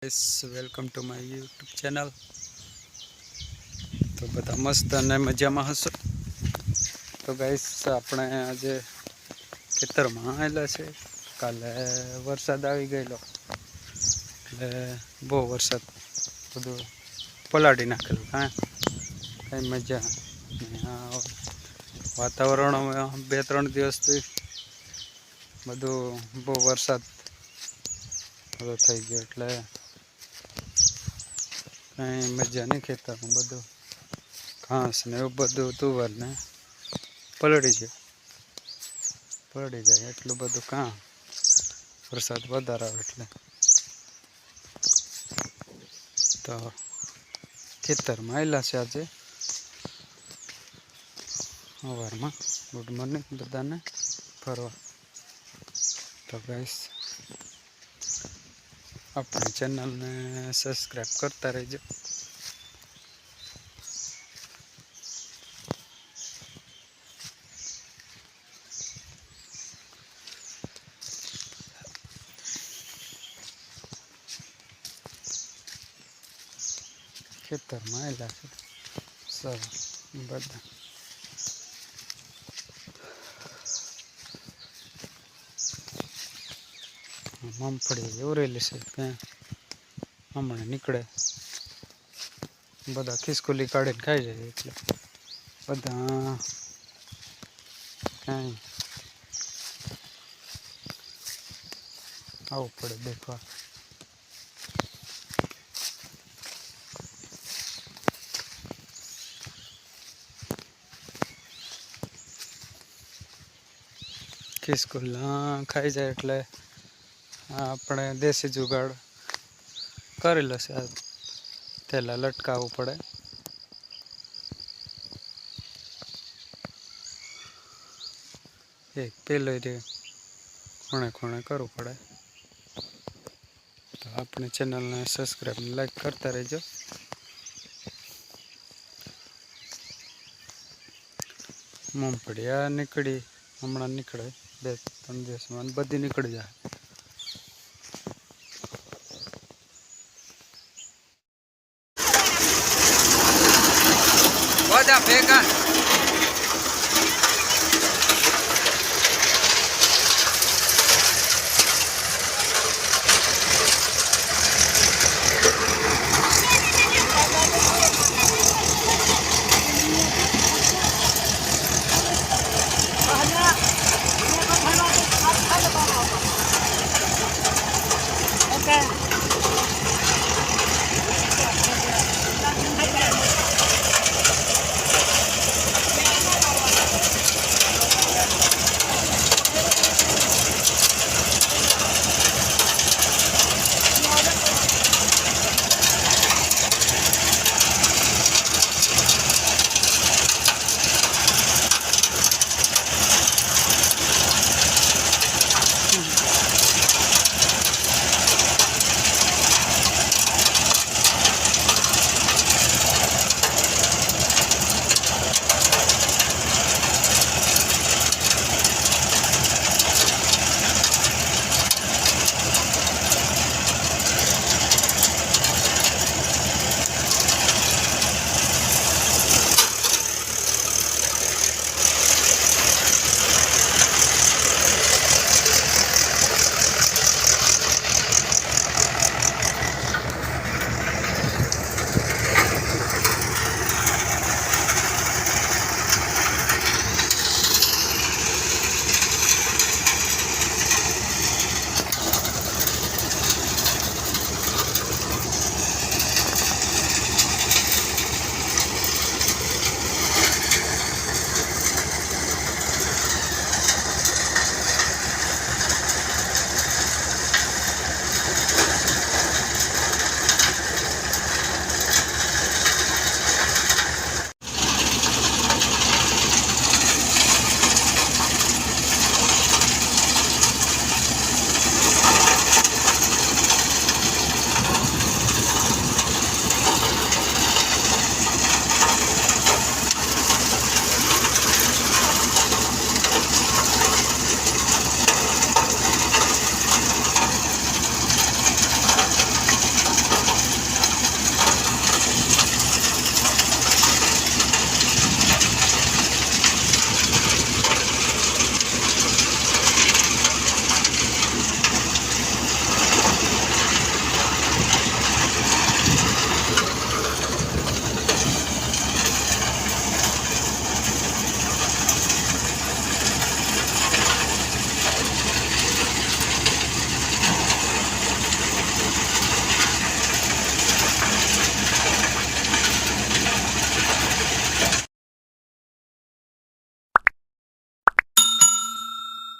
Guys welcome to my YouTube channel તો બધા મસ્ત અને મજામાં હશો તો ગાઈસ આપણે આજે ખેતરમાં આવેલા છે કાલે વરસાદ આવી ગયેલો એટલે બહુ વરસાદ બધું પલાળી નાખેલું કાં કાંઈ મજા ને આ વાતાવરણ બે ત્રણ દિવસથી બધું બહુ વરસાદ બધો થઈ ગયો એટલે કાંઈ મજા નહીં ખેતરમાં બધું. ઘાસ ને એવું બધું તુવર ને પલળી જાય. પલળી જાય એટલું બધું કાં? વરસાદ વધારે આવે એટલે. તો ખેતરમાં આવેલા છે આજે. સવારમાં ગુડ મોર્નિંગ બધાને. ફરવા. તો ગાઈસ આપણી ચેનલને સબસ્ક્રાઈબ કરતા રહેજો ખેતરમાં આવેલા છે સર બધા મગફળી ઓરેલી છે ત્યાં હમણાં નીકળે. બધા ખિસકોલી કાઢીને ખાઈ જાય એટલે બધા કાંઈ આવવું પડે દેખવા ખિસકોલા ખાઈ જાય એટલે આપણે દેશી જુગાડ કરેલો છે આ થેલા લટકાવવું પડે. એક પેલો રે ખૂણે ખૂણે કરવું પડે. તો આપણી ચેનલને સબસ્ક્રાઈબ લાઈક કરતા રહેજો. મૂંગફળી આ નીકળી, હમણાં નીકળે બે ત્રણ દિવસમાં બધી નીકળી જાય. બધા ભેગા